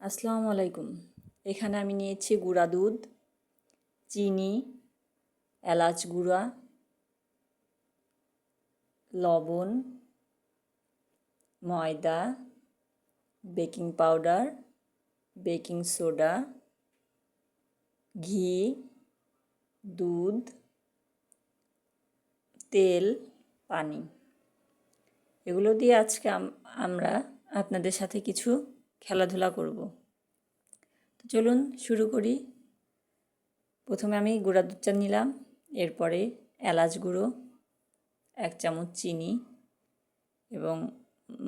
আসসালামু আলাইকুম। এখানে আমি নিয়েছি গুঁড়া দুধ, চিনি, এলাচ গুঁড়া, লবণ, ময়দা, বেকিং পাউডার, বেকিং সোডা, ঘি, দুধ, তেল, পানি। এগুলো দিয়ে আজকে আমরা আপনাদের সাথে কিছু খেলাধুলা করব। তো চলুন শুরু করি। প্রথমে আমি গুঁড়া দুধ চা নিলাম, এরপরে এলাচ গুঁড়ো, এক চামচ চিনি এবং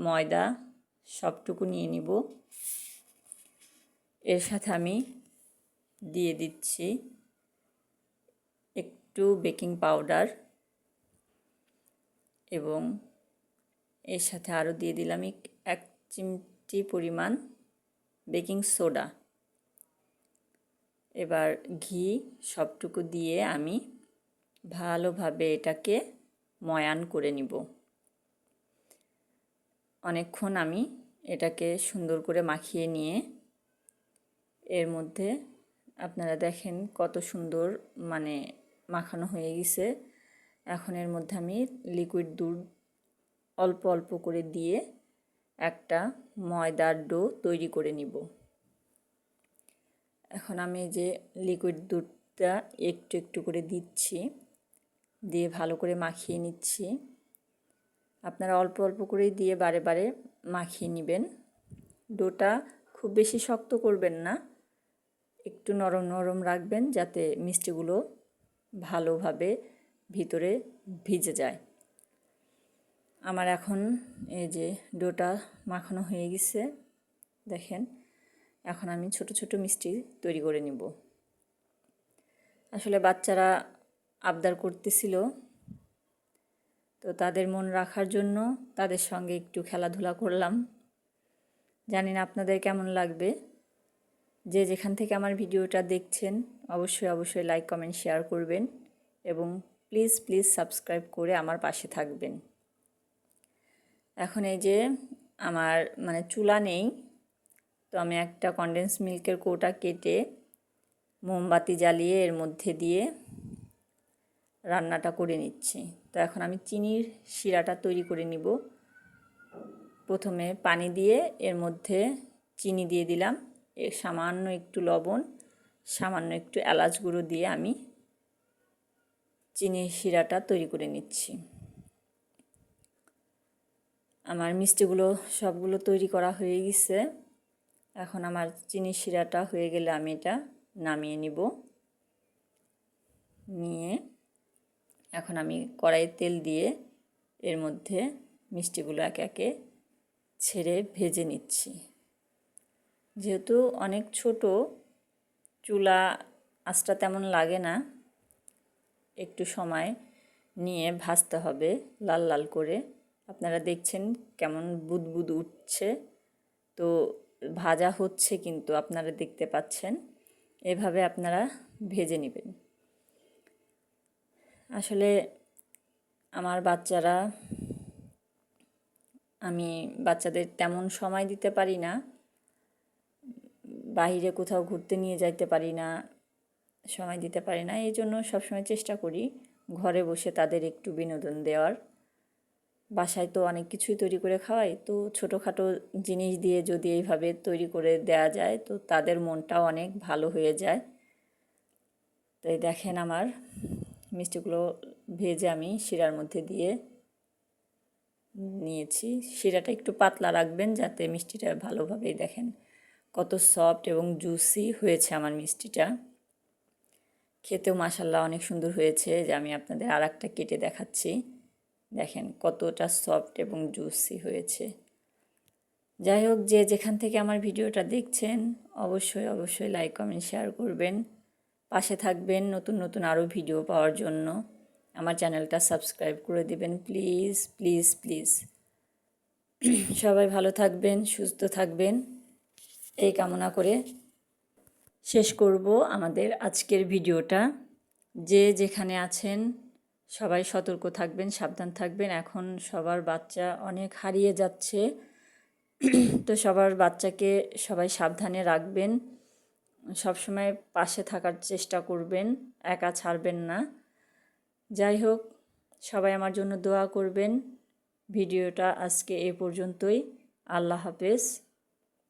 ময়দা সবটুকু নিয়ে নিব। এর সাথে আমি দিয়ে দিচ্ছি একটু বেকিং পাউডার এবং এর সাথে আরও দিয়ে দিলাম এক চিমটি পরিমাণ বেকিং সোডা। এবার ঘি সবটুকু দিয়ে আমি ভালোভাবে এটাকে ময়ান করে নিব। অনেকক্ষণ আমি এটাকে সুন্দর করে মাখিয়ে নিয়ে এর মধ্যে আপনারা দেখেন কত সুন্দর মানে মাখানো হয়ে গেছে। এখন এর মধ্যে আমি লিকুইড দুধ অল্প অল্প করে দিয়ে একটা ময়দার ডো তৈরি করে নিব। এখন আমি যে লিকুইড দুধটা একটু একটু করে দিচ্ছি, দিয়ে ভালো করে মাখিয়ে নিচ্ছি। আপনারা অল্প অল্প করে দিয়ে বারে বারে মাখিয়ে নেবেন। ডোটা খুব বেশি শক্ত করবেন না, একটু নরম নরম রাখবেন যাতে মিষ্টিগুলো ভালোভাবে ভিতরে ভিজে যায়। আমার এখন এই যে ডোটা মাখানো হয়ে গেছে, দেখেন। এখন আমি ছোট ছোট মিষ্টি তৈরি করে নিব। আসলে বাচ্চারা আবদার করতেছিল, তো তাদের মন রাখার জন্য তাদের সঙ্গে একটু খেলাধুলা করলাম। জানি না আপনাদের কেমন লাগবে। যে যেখান থেকে আমার ভিডিওটা দেখছেন, অবশ্যই অবশ্যই লাইক, কমেন্ট, শেয়ার করবেন এবং প্লিজ প্লিজ সাবস্ক্রাইব করে আমার পাশে থাকবেন। এখন এই যে আমার মানে চুলা নেই, তো আমি একটা কনডেন্স মিল্কের কোটা কেটে মোমবাতি জ্বালিয়ে এর মধ্যে দিয়ে রান্নাটা করে নিচ্ছি। তো এখন আমি চিনির শিরাটা তৈরি করে নিব। প্রথমে পানি দিয়ে এর মধ্যে চিনি দিয়ে দিলাম। এর সামান্য একটু লবণ, সামান্য একটু এলাচ গুঁড়ো দিয়ে আমি চিনির শিরাটা তৈরি করে নিচ্ছি। আমার মিষ্টিগুলো সবগুলো তৈরি করা হয়ে গেছে। এখন আমার চিনি শিরাটা হয়ে গেলে আমি এটা নামিয়ে নিব। নিয়ে এখন আমি কড়াইয়ে তেল দিয়ে এর মধ্যে মিষ্টিগুলো একে একে ছেড়ে ভেজে নিচ্ছি। যেহেতু অনেক ছোট, চুলা আঁচটা তেমন লাগে না, একটু সময় নিয়ে ভাজতে হবে লাল লাল করে। আপনারা দেখছেন কেমন বুদবুদ উঠছে। তো ভাজা হচ্ছে কিন্তু আপনারা দেখতে পাচ্ছেন। এভাবে আপনারা ভেজে নেবেন। আসলে আমার বাচ্চারা, আমি বাচ্চাদের তেমন সময় দিতে পারি না। বাহিরে কোথাও ঘুরতে নিয়ে যাইতে পারি না, সময় দিতে পারি না। এই জন্য সবসময় চেষ্টা করি ঘরে বসে তাদের একটু বিনোদন দেওয়ার। বাসায় তো অনেক কিছুই তৈরি করে খাওয়াই। তো ছোটোখাটো জিনিস দিয়ে যদি এইভাবে তৈরি করে দেয়া যায়, তো তাদের মনটাও অনেক ভালো হয়ে যায়। তাই দেখেন আমার মিষ্টিগুলো ভেজে আমি শিরার মধ্যে দিয়ে নিয়েছি। শিরাটা একটু পাতলা রাখবেন যাতে মিষ্টিটা ভালোভাবেই দেখেন কত সফট এবং জুসি হয়েছে আমার মিষ্টিটা। খেতেও মাসাল্লাহ অনেক সুন্দর হয়েছে। যে আমি আপনাদের আর কেটে দেখাচ্ছি। দেখেন কতটা সফট এবং জুসি হয়েছে। যাই হোক, যে যেখান থেকে আমার ভিডিওটা দেখছেন, অবশ্যই অবশ্যই লাইক কমেন্ট শেয়ার করবেন। পাশে থাকবেন নতুন নতুন আরও ভিডিও পাওয়ার জন্য। আমার চ্যানেলটা সাবস্ক্রাইব করে দিবেন প্লিজ প্লিজ প্লিজ সবাই ভালো থাকবেন, সুস্থ থাকবেন। এই কামনা করে শেষ করব আমাদের আজকের ভিডিওটা। যে যেখানে আছেন সবাই সতর্ক থাকবেন, সাবধান থাকবেন। এখন সবার বাচ্চা অনেক হারিয়ে যাচ্ছে। তো সবার বাচ্চাকে সবাই সাবধানে রাখবেন। সবসময় পাশে থাকার চেষ্টা করবেন, একা ছাড়বেন না। যাই হোক, সবাই আমার জন্য দোয়া করবেন। ভিডিওটা আজকে এ পর্যন্তই। আল্লাহ হাফেজ।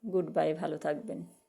গুড বাই, ভালো থাকবেন।